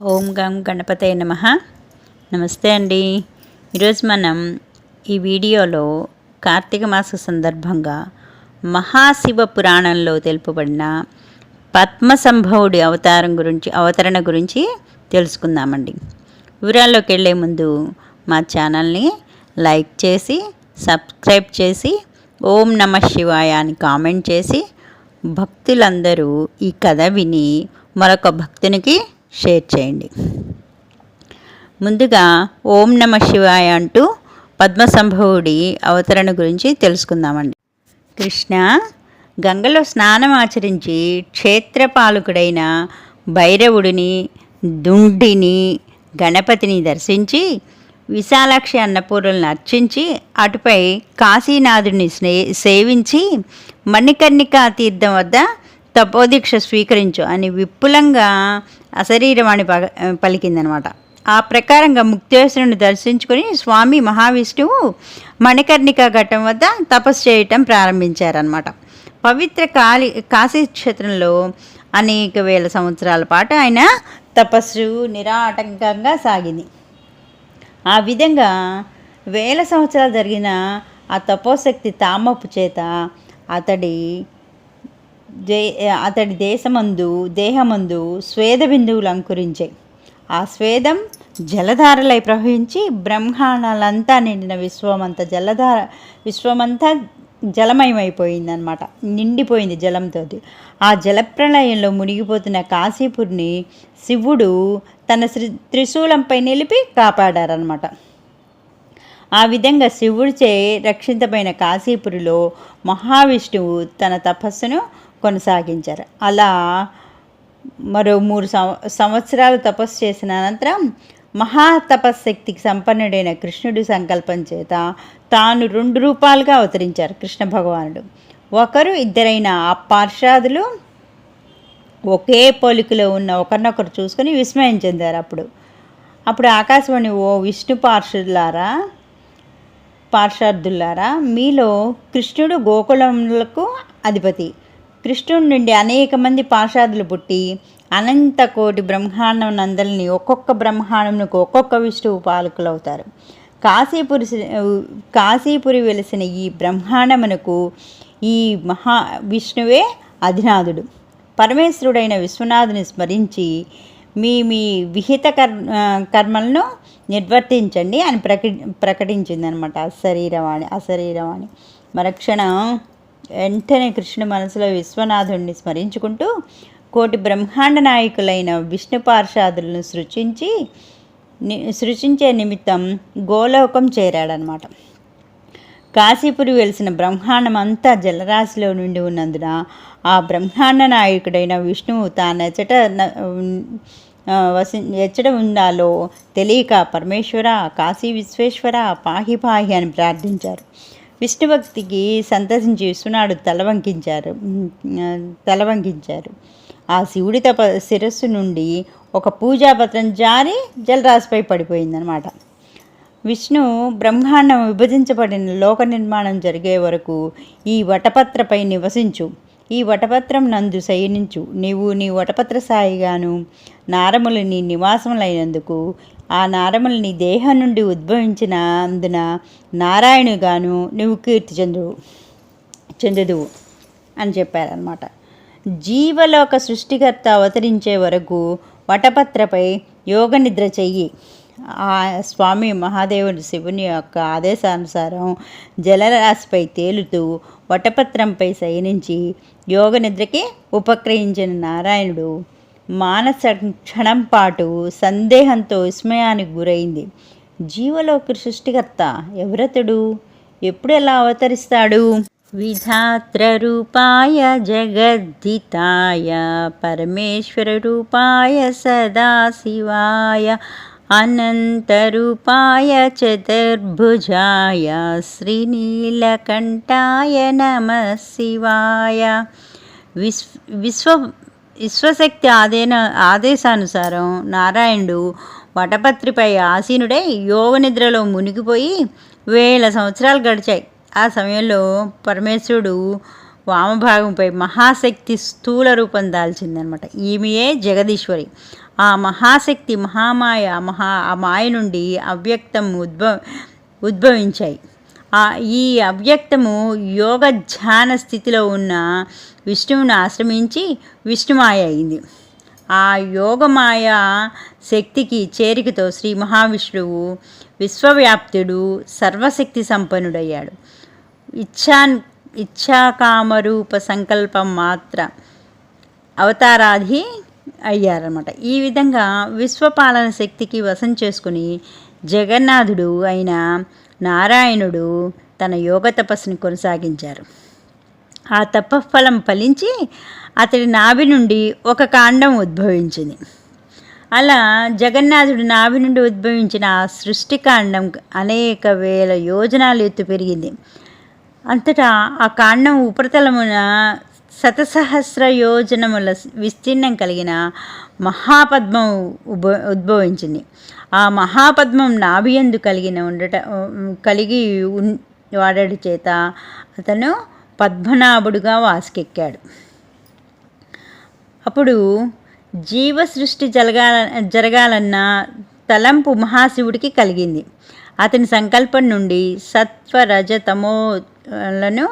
ఓం గం గణపతయ నమ. నమస్తే అండి. ఈరోజు మనం ఈ వీడియోలో కార్తీక మాస సందర్భంగా మహాశివ పురాణంలో తెలుపబడిన పద్మసంభవుడి అవతారం గురించి అవతరణ గురించి తెలుసుకుందామండి. వివరాల్లోకి వెళ్ళే ముందు మా ఛానల్ని లైక్ చేసి సబ్స్క్రైబ్ చేసి ఓం నమ శివాయ అని కామెంట్ చేసి భక్తులందరూ ఈ కథ విని మరొక భక్తునికి షేర్ చేయండి. ముందుగా ఓం నమ శివాయ అంటూ పద్మసంభవుడి అవతరణ గురించి తెలుసుకుందామండి. కృష్ణ గంగలో స్నానం ఆచరించి క్షేత్రపాలకుడైన భైరవుడిని దుండిని గణపతిని దర్శించి విశాలాక్షి అన్నపూర్లను అర్చించి అటుపై కాశీనాథుడిని స్నే సేవించి మణికర్ణికా తీర్థం వద్ద తపోదీక్ష స్వీకరించు అని విపులంగా అశరీరవాణి ప పలికిందనమాట. ఆ ప్రకారంగా ముక్తేశ్వరుని దర్శించుకొని స్వామి మహావిష్ణువు మణికర్ణిక ఘట్టం వద్ద తపస్సు చేయటం ప్రారంభించారనమాట. పవిత్ర కాళీ కాశీ క్షేత్రంలో అనేక వేల సంవత్సరాల పాటు ఆయన తపస్సు నిరాటంకంగా సాగింది. ఆ విధంగా వేల సంవత్సరాలు జరిగిన ఆ తపోశక్తి తామపు చేత అతడి దే అతడి దేశమందు దేహమందు స్వేద బిందువులు అంకురించాయి ఆ స్వేదం జలధారలై ప్రవహించి బ్రహ్మాండాలంతా నిండిన విశ్వమంతా జలధార విశ్వమంతా జలమయమైపోయిందనమాట నిండిపోయింది జలంతో ఆ జలప్రళయంలో మునిగిపోతున్న కాశీపుర్ని శివుడు తన శ్రీ త్రిశూలంపై నిలిపి కాపాడారనమాట ఆ విధంగా శివుడిచే రక్షితమైన కాశీపురిలో మహావిష్ణువు తన తపస్సును కొనసాగించారు. అలా మరో మూడు సంవ సంవత్సరాలు తపస్సు చేసిన అనంతరం మహాతపశక్తికి సంపన్నుడైన కృష్ణుడి సంకల్పం చేత తాను రెండు రూపాలుగా అవతరించారు కృష్ణ భగవానుడు. ఒకరు ఇద్దరైన ఆ పార్షాదులు ఒకే పోలికలో ఉన్న ఒకరినొకరు చూసుకొని విస్మయం చెందారు అప్పుడు. అప్పుడు ఆకాశవాణి ఓ విష్ణు పార్షులారా పార్షార్థులారా మీలో కృష్ణుడు గోకులములకు అధిపతి. కృష్ణుడి నుండి అనేక మంది పాషాదులు పుట్టి అనంత కోటి బ్రహ్మాండం నందల్ని ఒక్కొక్క బ్రహ్మాండంకు ఒక్కొక్క విష్ణువు పాలకులు అవుతారు కాశీపురి కాశీపురి వెలిసిన ఈ బ్రహ్మాండమునకు ఈ మహా విష్ణువే అధినాథుడు. పరమేశ్వరుడైన విశ్వనాథుని స్మరించి మీ మీ విహిత కర్ కర్మలను నిర్వర్తించండి అని ప్రకటి ప్రకటించిందనమాట. అశరీరవాణి అశరీరవాణి మరక్షణం వెంటనే కృష్ణుడు మనసులో విశ్వనాథుడిని స్మరించుకుంటూ కోటి బ్రహ్మాండ నాయకులైన విష్ణు పార్షాదులను సృష్టించి సృష్టించే నిమిత్తం గోలోకం చేరాడనమాట. కాశీపురి వెలిసిన బ్రహ్మాండం అంతా జలరాశిలో నుండి ఉన్నందున ఆ బ్రహ్మాండ నాయకుడైన విష్ణువు తానెచ్చట వసి ఎచ్చట ఉండాలో తెలియక పరమేశ్వర కాశీ విశ్వేశ్వర పాహి పాహి అని ప్రార్థించారు. విష్ణుభక్తికి సంతసించి విశ్వనాడు తలవంకించారు తలవంకించారు ఆ శివుడి తప శిరస్సు నుండి ఒక పూజాపత్రం జారి జలరాశిపై పడిపోయిందనమాట విష్ణు బ్రహ్మాండం విభజించబడిన లోక నిర్మాణం జరిగే వరకు ఈ వటపత్రపై నివసించు. ఈ వటపత్రం నందు శయనించు. నీవు నీ వటపత్ర సాయిగాను నారములు నీ నివాసములైనందుకు ఆ నారములు నీ దేహం నుండి ఉద్భవించిన అందున నారాయణుగాను నువ్వు కీర్తి చెందువు చెందుదువు అని చెప్పారనమాట జీవలోక సృష్టికర్త అవతరించే వరకు వటపత్రపై యోగ నిద్ర చెయ్యి. ఆ స్వామి మహాదేవుని శివుని యొక్క ఆదేశానుసారం జలరాశిపై తేలుతూ వటపత్రంపై శయనించి యోగ నిద్రకి ఉపక్రయించిన నారాయణుడు మానస క్షణం పాటు సందేహంతో విస్మయానికి గురైంది. జీవలోకి సృష్టికర్త ఎవరతడు? ఎప్పుడు ఎలా అవతరిస్తాడు? విధాత్రరూపాయ జగద్ధితాయ పరమేశ్వరరూపాయ సదాశివాయ అనంతరూపాయ చతుర్భుజాయ శ్రీనీలకంఠాయ నమ శివాయ. విశ్వ విశ్వ విశ్వశక్తి ఆదేన ఆదేశానుసారం నారాయణుడు వటపత్రిపై ఆసీనుడై యోగ నిద్రలో మునిగిపోయి వేల సంవత్సరాలు గడిచాయి. ఆ సమయంలో పరమేశ్వరుడు వామభాగంపై మహాశక్తి స్థూల రూపం దాల్చిందనమాట. ఈమెయే జగదీశ్వరి. ఆ మహాశక్తి మహామాయ మహా ఆ మాయ నుండి అవ్యక్తం ఉద్భవ ఉద్భవించాయి. ఈ అవ్యక్తము యోగ ధ్యాన స్థితిలో ఉన్న విష్ణువును ఆశ్రమించి విష్ణుమాయ అయింది. ఆ యోగమాయ శక్తికి చేరికతో శ్రీ మహావిష్ణువు విశ్వవ్యాప్తుడు సర్వశక్తి సంపన్నుడయ్యాడు. ఇచ్ఛా ఇచ్ఛాకామరూప సంకల్పం మాత్ర అవతారాధి అయ్యారన్నమాట. ఈ విధంగా విశ్వపాలన శక్తికి వశం చేసుకుని జగన్నాథుడు అయిన నారాయణుడు తన యోగ తపస్సుని కొనసాగించారు. ఆ తపఫలం ఫలించి అతడి నాభి నుండి ఒక కాండం ఉద్భవించింది. అలా జగన్నాథుడి నాభి నుండి ఉద్భవించిన ఆ సృష్టికాండం అనేక వేల యోజనాలు ఎత్తు పెరిగింది. అంతటా ఆ కాండం ఉపరితలమున శతసహస్ర యోజనముల విస్తీర్ణం కలిగిన మహాపద్మం ఉభ ఉద్భవించింది. ఆ మహాపద్మం నాభియందు కలిగిన ఉండట కలిగి వాడడి చేత అతను పద్మనాభుడుగా వాసుకెక్కాడు. అప్పుడు జీవ సృష్టి జరగాల జరగాలన్న తలంపు మహాశివుడికి కలిగింది. అతని సంకల్పం నుండి సత్వ రజతమోలను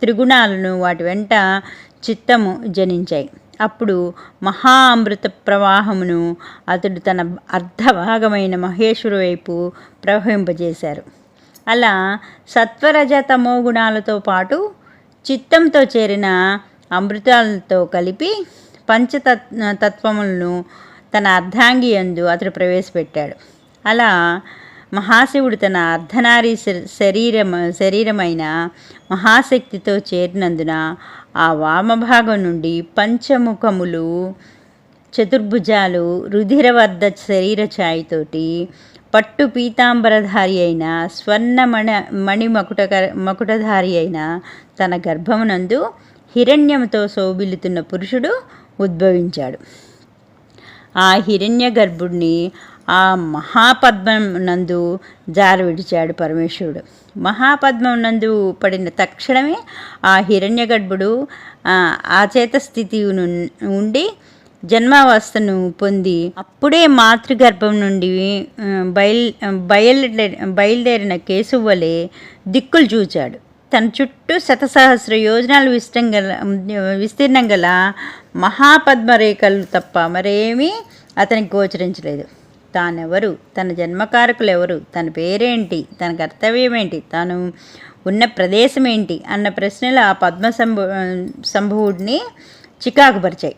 త్రిగుణాలను వాటి వెంట చిత్తము జనించాయి. అప్పుడు మహా అమృత ప్రవాహమును అతడు తన అర్ధభాగమైన మహేశ్వరు వైపు ప్రవహింపజేశారు. అలా సత్వరజతమో గుణాలతో పాటు చిత్తంతో చేరిన అమృతాలతో కలిపి పంచతత్ తత్వములను తన అర్ధాంగి అందు అతడు ప్రవేశపెట్టాడు. అలా మహాశివుడు తన అర్ధనారీ శరీరం శరీరమైన మహాశక్తితో చేరినందున ఆ వామభాగం నుండి పంచముఖములు చతుర్భుజాలు రుధిరవర్ధ శరీర ఛాయతోటి పట్టు పీతాంబరధారి అయిన స్వర్ణమణ మణి మకుట మకుటధారి అయిన తన గర్భమునందు హిరణ్యముతో శోభిల్లుతున్న పురుషుడు ఉద్భవించాడు. ఆ హిరణ్య గర్భుడిని ఆ మహాపద్మం నందు జార విడిచాడు పరమేశ్వరుడు. మహాపద్మం నందు పడిన తక్షణమే ఆ హిరణ్య గర్భుడు ఆచేత స్థితి ఉండి జన్మావస్థను పొంది అప్పుడే మాతృగర్భం నుండి బయలు బయలుదేరి బయలుదేరిన కేశవలే దిక్కులు చూచాడు. తన చుట్టూ శతసహస్ర యోజనాలు విస్తీర్ణం గల విస్తీర్ణం గల మహాపద్మరేఖలు తప్ప మరేమీ అతనికి గోచరించలేదు. తానెవరు? తన జన్మకారకులు ఎవరు తన పేరేంటి? తన కర్తవ్యం ఏంటి తాను ఉన్న ప్రదేశం ఏంటి అన్న ప్రశ్నలు ఆ పద్మ సంభు సంభవుడిని చికాకుపరిచాయి.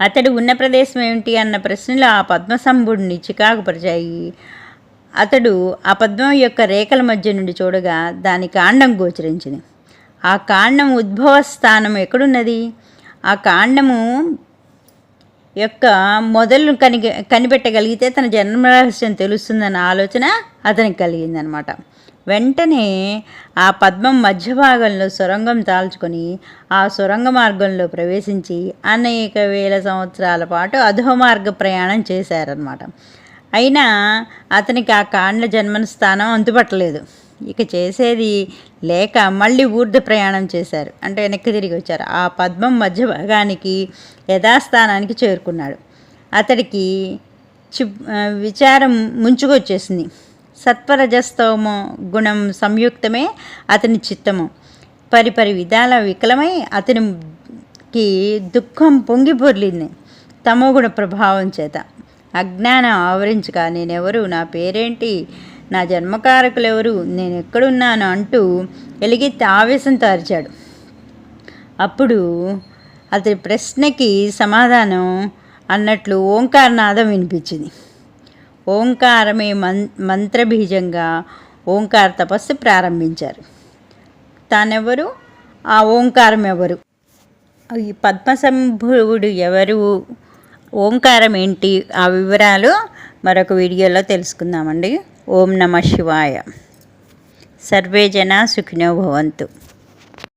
అతడు ఉన్న ప్రదేశం ఏమిటి అన్న ప్రశ్నలు ఆ పద్మసంభుడిని చికాకుపరిచాయి. అతడు ఆ పద్మం యొక్క రేఖల మధ్య నుండి చూడగా దాని కాండం గోచరించింది. ఆ కాండం ఉద్భవ స్థానం ఎక్కడున్నది? ఆ కాండము యొక్క మొదలు కని కనిపెట్టగలిగితే తన జన్మ రహస్యం తెలుస్తుందన్న ఆలోచన అతనికి కలిగిందనమాట వెంటనే ఆ పద్మం మధ్య భాగంలో సొరంగం తాల్చుకొని ఆ సొరంగ మార్గంలో ప్రవేశించి అనేక వేల సంవత్సరాల పాటు అధోమార్గ ప్రయాణం చేశారనమాట అయినా అతనికి ఆ కాండ్ల జన్మన స్థానం అంతుపట్టలేదు ఇక చేసేది లేక మళ్ళీ ఊర్ధ ప్రయాణం చేశారు. అంటే వెనక్కి తిరిగి వచ్చారు. ఆ పద్మం మధ్య భాగానికి యథాస్థానానికి చేరుకున్నాడు. అతడికి చి విచారం ముంచుకొచ్చేసింది సత్వరజస్తోమ గుణం సంయుక్తమే అతని చిత్తము. పరిపరి విధాల వికలమై అతనికి దుఃఖం పొంగిపొర్లింది తమోగుణ ప్రభావం చేత. అజ్ఞానం ఆవరించగా నేనెవరు? నా పేరేంటి? నా జన్మకారకులు ఎవరు నేను ఎక్కడున్నాను? అంటూ ఎలిగెత్తి ఆవేశంతో అరిచాడు అప్పుడు అతడి ప్రశ్నకి సమాధానం అన్నట్లు ఓంకారనాదం వినిపించింది. ఓంకారమే మన్ మంత్రబీజంగా ఓంకార తపస్సు ప్రారంభించారు. తానెవరు? ఆ ఓంకారం ఎవరు ఈ పద్మసంభువుడు ఎవరు? ఓంకారం ఏంటి ఆ వివరాలు మరొక వీడియోలో తెలుసుకుందామండి. ఓం నమ శివాయ. సర్వే జనా సుఖినో భవంతు.